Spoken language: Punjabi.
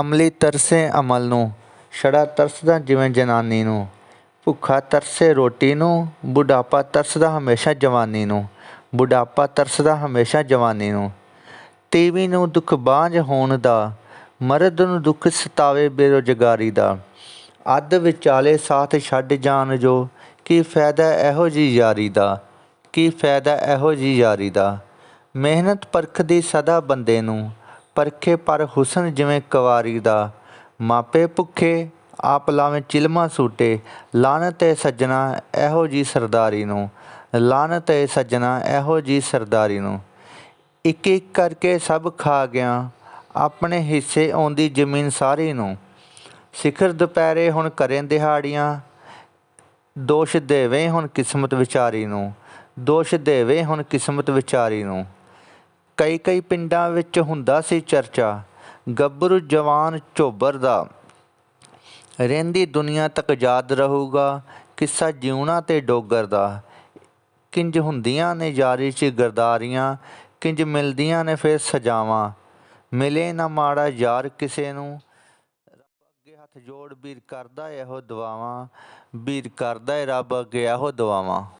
ਅਮਲੀ ਤਰਸੇ ਅਮਲ ਨੂੰ, ਛੜਾ ਤਰਸਦਾ ਜਿਵੇਂ ਜਨਾਨੀ ਨੂੰ। ਭੁੱਖਾ ਤਰਸੇ ਰੋਟੀ ਨੂੰ, ਬੁਢਾਪਾ ਤਰਸਦਾ ਹਮੇਸ਼ਾ ਜਵਾਨੀ ਨੂੰ। ਬੁਢਾਪਾ ਤਰਸਦਾ ਹਮੇਸ਼ਾ ਜਵਾਨੀ ਨੂੰ। ਤੀਵੀ ਨੂੰ ਦੁੱਖ ਬਾਂਝ ਹੋਣ ਦਾ, ਮਰਦ ਨੂੰ ਦੁੱਖ ਸਤਾਵੇ ਬੇਰੁਜ਼ਗਾਰੀ ਦਾ। ਅੱਧ ਵਿਚਾਲੇ ਸਾਥ ਛੱਡ ਜਾਣ ਜੋ, ਕੀ ਫਾਇਦਾ ਇਹੋ ਜੀ ਯਾਰੀ ਦਾ? ਕੀ ਫਾਇਦਾ ਇਹੋ ਜੀ ਯਾਰੀ ਦਾ? ਮਿਹਨਤ ਪਰਖਦੀ ਸਦਾ ਬੰਦੇ ਨੂੰ ਪਰਖੇ ਪਰ ਹੁਸਨ ਜਿਵੇਂ ਕੁਵਾਰੀ ਦਾ। ਮਾਪੇ ਭੁੱਖੇ, ਆਪ ਲਾਵੇਂ ਚਿਲਮਾ ਸੂਟੇ। ਲਾਨਤ ਏ ਸੱਜਣਾ ਇਹੋ ਜੀ ਸਰਦਾਰੀ ਨੂੰ। ਲਾਨਤ ਏ ਸੱਜਣਾ ਇਹੋ ਜੀ ਸਰਦਾਰੀ ਨੂੰ। ਇੱਕ ਇੱਕ ਕਰਕੇ ਸਭ ਖਾ ਗਿਆ। ਆਪਣੇ ਹਿੱਸੇ ਆਉਂਦੀ ਜ਼ਮੀਨ ਸਾਰੀ ਨੂੰ। ਸਿਖਰ ਦੁਪਹਿਰੇ ਹੁਣ ਕਰੇ ਦਿਹਾੜੀਆਂ। ਦੋਸ਼ ਦੇਵੇ ਹੁਣ ਕਿਸਮਤ ਵਿਚਾਰੀ ਨੂੰ। ਦੋਸ਼ ਦੇਵੇ ਹੁਣ ਕਿਸਮਤ ਵਿਚਾਰੀ ਨੂੰ। ਕਈ ਕਈ ਪਿੰਡਾਂ ਵਿੱਚ ਹੁੰਦਾ ਸੀ ਚਰਚਾ, ਗੱਭਰੂ ਜਵਾਨ ਝੋਬਰ ਦਾ। ਰਹਿੰਦੀ ਦੁਨੀਆ ਤੱਕ ਯਾਦ ਰਹੂਗਾ, ਕਿੱਸਾ ਜਿਉਣਾ ਤੇ ਡੋਗਰ ਦਾ। ਕਿੰਜ ਹੁੰਦੀਆਂ ਨੇ ਯਾਰੀ 'ਚ ਗਰਦਾਰੀਆਂ, ਕਿੰਜ ਮਿਲਦੀਆਂ ਨੇ ਫਿਰ ਸਜਾਵਾਂ। ਮਿਲੇ ਨਾ ਮਾੜਾ ਯਾਰ ਕਿਸੇ ਨੂੰ। ਰੱਬ ਅੱਗੇ ਹੱਥ ਜੋੜ, ਵੀਰ ਕਰਦਾ ਇਹੋ ਦੁਆਵਾਂ। ਵੀਰ ਕਰਦਾ ਏ ਰੱਬ ਅੱਗੇ ਇਹੋ ਦੁਆਵਾਂ।